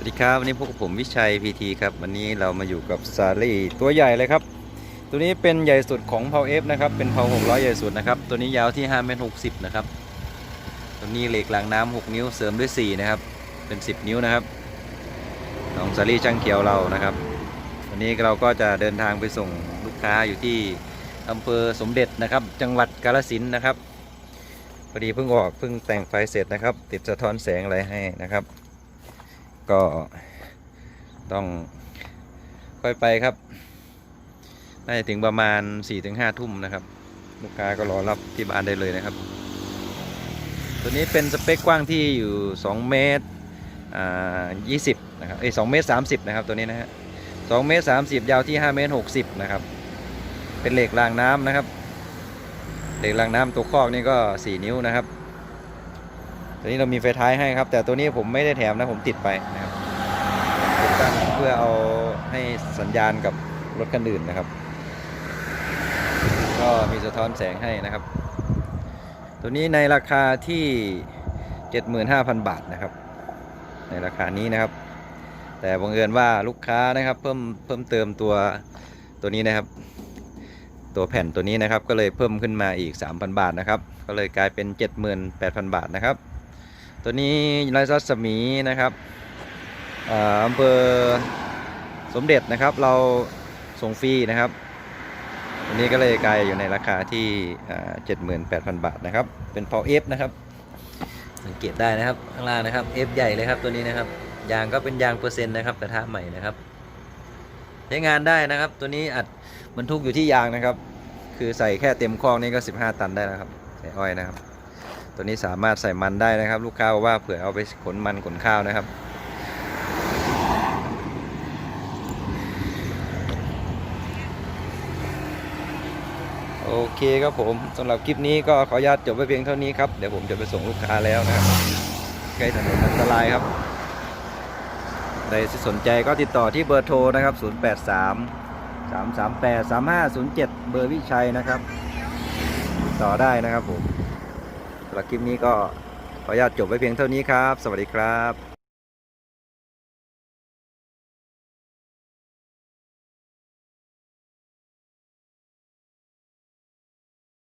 วัสดีครับ วันนี้พวกบผมวิชัยพีทีครับ วันนี้เรามาอยู่กับซารี่ตัวใหญ่เลยครับ ตัวนี้เป็นใหญ่สุดของเพาเอฟนะครับ เป็นเพา600ใหญ่สุดนะครับ ตัวนี้ยาวที่5เมตร60นะครับ ตัวนี้เหล็กรางน้ำ6นิ้วเสริมด้วย4นะครับ เป็น10นิ้วนะครับ ของซารี่ช่างเขียวเรานะครับ วันนี้เราก็จะเดินทางไปส่งลูกค้าอยู่ที่อำเภอสมเด็จนะครับ จังหวัดกาฬสินธุ์นะครับ พอดีเพิ่งออกเพิ่งแต่งไฟเสร็จนะครับ ติดสะท้อนแสงอะไรให้นะครับ ก็ต้องค่อยไปครับ น่าจะถึงประมาณ4-5ทุ่มนะครับ ลูกค้าก็รอรับที่บ้านได้เลยนะครับ ตัวนี้เป็นสเปคกว้างที่อยู่ 2 เมตรอ่า20นะครับเอ้ย2เมตร30นะครับตัวนี้นะฮะ2เมตร30ยาวที่5เมตร60นะครับ เป็นเหล็กรางน้ำนะครับ เหล็กรางน้ำตัวคอกนี่ก็4นิ้วนะครับ ตัวนี้เรามีไฟท้ายให้ครับ แต่ตัวนี้ผมไม่ได้แถมนะผมติดไปนะครับ ติดตั้งเพื่อเอาให้สัญญาณกับรถคันอื่นนะครับ ก็มีสะท้อนแสงให้นะครับ ตัวนี้ในราคาที่ 75,000 บาทนะครับ ในราคานี้นะครับ แต่บังเอิญว่าลูกค้านะครับ เพิ่มเพิ่มเติมตัวตัวนี้นะครับ ตัวแผ่นตัวนี้นะครับ ก็เลยเพิ่มขึ้นมาอีก 3,000 บาทนะครับ ก็เลยกลายเป็น 78,000 บาทนะครับ ตัวนี้ไรซัสมีนะครับ อ่าอำเภอสมเด็จนะครับ เราส่งฟรีนะครับตัวนี้ก็เลยกลายอยู่ในราคาที่เจ็ดหมื่นแปดพันบาทนะครับ เป็นพอเอฟนะครับ สังเกตได้นะครับข้างล่างนะครับเอฟใหญ่เลยครับตัวนี้นะครับ ยางก็เป็นยางเปอร์เซ็นต์นะครับกระทะใหม่นะครับใช้งานได้นะครับ ตัวนี้อัดบรรทุกอยู่ที่ยางนะครับ คือใส่แค่เต็มคลอกนี่ก็ 15 ตันได้แล้วครับใส่อ้อยนะครับ ตัวนี้สามารถใส่มันได้นะครับ ลูกค้าบอกว่าเผื่อเอาไปขนมันขนข้าวนะครับ โอเคครับผมสำหรับคลิปนี้ก็ขออนุญาตจบไว้เพียงเท่านี้ครับเดี๋ยวผมจะไปส่งลูกค้าแล้วนะครับใกล้ถนนอันตรายครับใครสนใจก็ติดต่อที่เบอร์โทรนะครับ 083 338 3507 เบอร์วิชัยนะครับติดต่อได้นะครับผมสำหรับคลิปนี้ก็ขออนุญาตจบไว้เพียงเท่านี้ครับ สวัสดีครับ